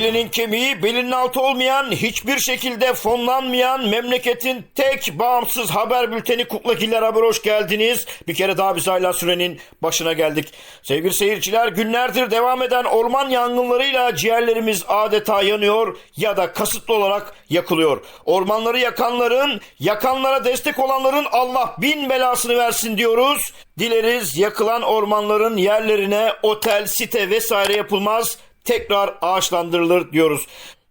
Dilinin kemiği, belinin altı olmayan, hiçbir şekilde fonlanmayan memleketin tek bağımsız haber bülteni Kuklagiller Haber hoş geldiniz. Bir kere daha biz Ayla Süren'in başına geldik. Sevgili seyirciler günlerdir devam eden orman yangınlarıyla ciğerlerimiz adeta yanıyor ya da kasıtlı olarak yakılıyor. Ormanları yakanların, yakanlara destek olanların Allah bin belasını versin diyoruz. Dileriz yakılan ormanların yerlerine otel, site vesaire yapılmaz tekrar ağaçlandırılır diyoruz.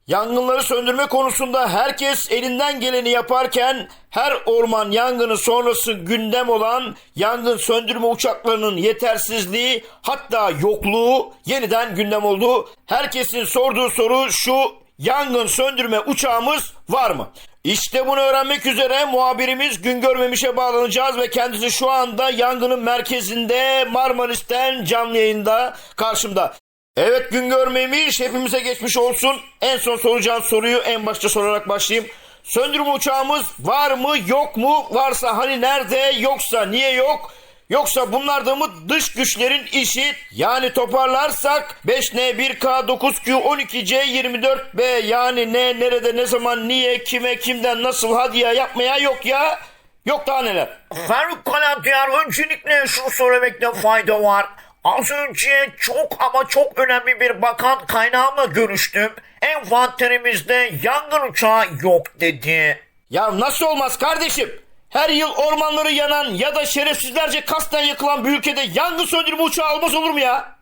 Yangınları söndürme konusunda herkes elinden geleni yaparken her orman yangını sonrası gündem olan yangın söndürme uçaklarının yetersizliği hatta yokluğu yeniden gündem oldu. Herkesin sorduğu soru şu yangın söndürme uçağımız var mı? İşte bunu öğrenmek üzere muhabirimiz Güngör Memiş'e bağlanacağız ve kendisi şu anda yangının merkezinde Marmaris'ten canlı yayında karşımda. Evet Güngör Memiş hepimize geçmiş olsun. En son soracağım soruyu en başta sorarak başlayayım. Söndürme uçağımız var mı yok mu? Varsa hani nerede yoksa niye yok? Yoksa bunlar da mı dış güçlerin işi? Yani toparlarsak 5N1K 9Q 12C 24B yani ne nerede ne zaman niye kime kimden nasıl hadi ya yapmaya yok ya. Yok daha neler. Faruk Kalatiyar öncelikle şunu söylemekte fayda var. Az önce çok ama çok önemli bir bakan kaynağımla görüştüm. Envanterimizde yangın uçağı yok dedi. Ya nasıl olmaz kardeşim? Her yıl ormanları yanan ya da şerefsizlerce kasten yakılan bir ülkede yangın söndürme uçağı olmaz olur mu ya?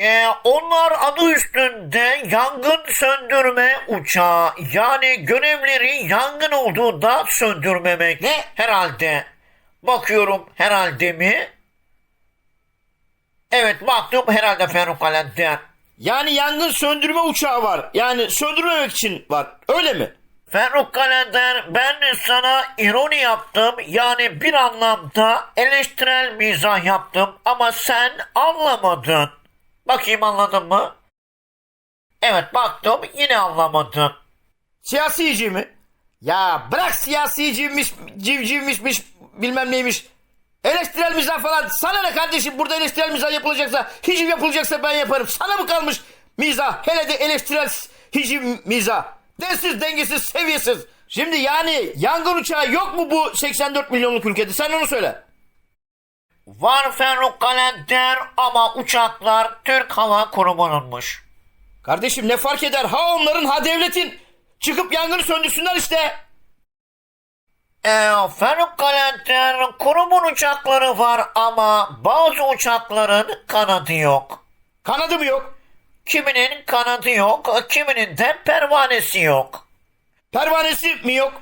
Ee, onlar adı üstünde yangın söndürme uçağı. Yani görevleri yangın olduğunda söndürmemek. Ne? Herhalde. Bakıyorum herhalde mi? Evet baktım herhalde Kalatiyar. Yani yangın söndürme uçağı var. Yani söndürmemek için var. Öyle mi? Ferruh Kalender ben sana ironi yaptım yani bir anlamda eleştirel mizah yaptım ama sen anlamadın. Bakayım anladın mı? Evet baktım yine anlamadın. Siyasici mi? Ya bırak siyasiciymiş, civcivmişmiş, bilmem neymiş. Eleştirel mizah falan. Sana ne kardeşim burada eleştirel mizah yapılacaksa, hiciv yapılacaksa ben yaparım. Sana mı kalmış mizah? Hele de eleştirel hiciv mizah. Densiz, dengesiz, seviyesiz. Şimdi yani yangın uçağı yok mu bu 84 milyonluk ülkede? Sen onu söyle. Var Ferruh Kalender ama uçaklar Türk Hava Kurumu'nunmuş. Kardeşim ne fark eder? Ha onların ha devletin. Çıkıp yangını söndürsünler işte. Ee, Ferruh Kalender kurumun uçakları var ama bazı uçakların kanadı yok. Kanadı mı yok? Kiminin kanadı yok, kiminin de pervanesi yok. Pervanesi mi yok?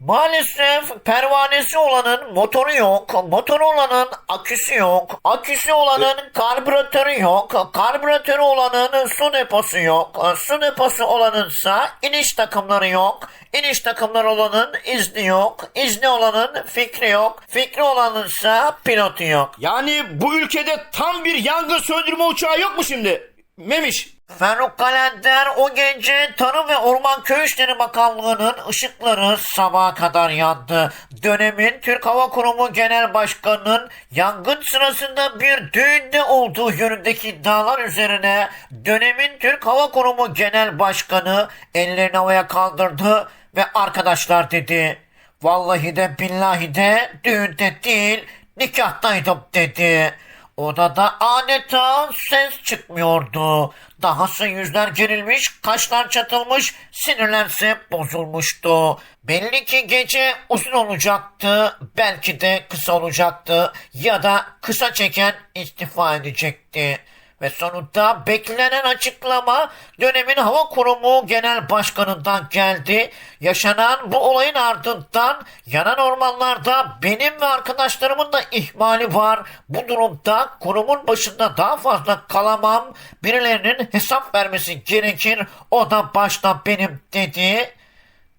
Maalesef pervanesi olanın motoru yok, motoru olanın aküsü yok, aküsü olanın karbüratörü yok, karbüratörü olanın su deposu yok, su deposu olanınsa iniş takımları yok, iniş takımları olanın izni yok, izni olanın fikri yok, fikri olanınsa pilotu yok. Yani bu ülkede tam bir yangın söndürme uçağı yok mu şimdi? Memiş. Ferruh Kalender o gece Tarım ve Orman Köy İşleri Bakanlığı'nın ışıkları sabaha kadar yandı. Dönemin Türk Hava Kurumu Genel Başkanı'nın yangın sırasında bir düğünde olduğu yönündeki iddialar üzerine dönemin Türk Hava Kurumu Genel Başkanı ellerini havaya kaldırdı ve arkadaşlar dedi. Vallahi de billahi de düğünde değil nikahtaydım dedi. Odada adeta ses çıkmıyordu. Dahası yüzler gerilmiş, kaşlar çatılmış, sinirlerse bozulmuştu. Belli ki gece uzun olacaktı, belki de kısa olacaktı ya da kısa çeken istifa edecekti. Ve sonunda beklenen açıklama dönemin hava kurumu genel başkanından geldi. Yaşanan bu olayın ardından yanan ormanlarda benim ve arkadaşlarımın da ihmali var. Bu durumda kurumun başında daha fazla kalamam. Birilerinin hesap vermesi gerekir. O da başta benim dedi.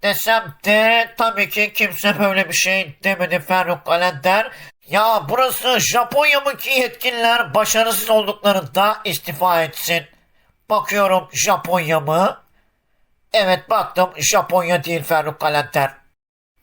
Desem de tabii ki kimse böyle bir şey demedi Ferruh Kalender. Ya burası Japonya mı ki yetkililer başarısız olduklarında istifa etsin? Bakıyorum Japonya mı? Evet baktım Japonya değil Ferruh Kalender.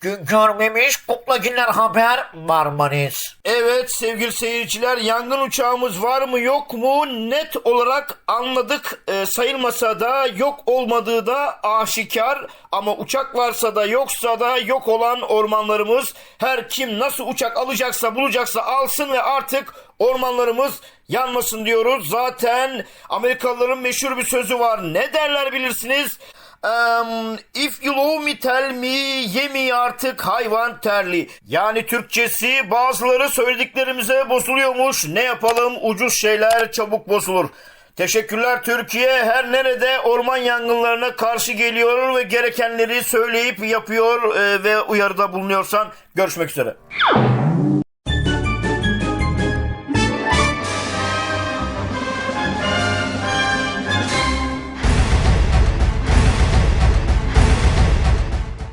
Görmemiş kuklacılar haber Marmaris. Evet sevgili seyirciler yangın uçağımız var mı yok mu net olarak anladık Ee, sayılmasa da yok olmadığı da aşikar ama uçak varsa da yoksa da yok olan ormanlarımız her kim nasıl uçak alacaksa bulacaksa alsın ve artık ormanlarımız yanmasın diyoruz. Zaten Amerikalıların meşhur bir sözü var ne derler bilirsiniz? Um, if you love me tell me yemi artık hayvan terli. Yani Türkçesi bazıları söylediklerimize bozuluyormuş. Ne yapalım ucuz şeyler çabuk bozulur. Teşekkürler Türkiye her nerede orman yangınlarına karşı geliyor ve gerekenleri söyleyip yapıyor e, ve uyarıda bulunuyorsan görüşmek üzere.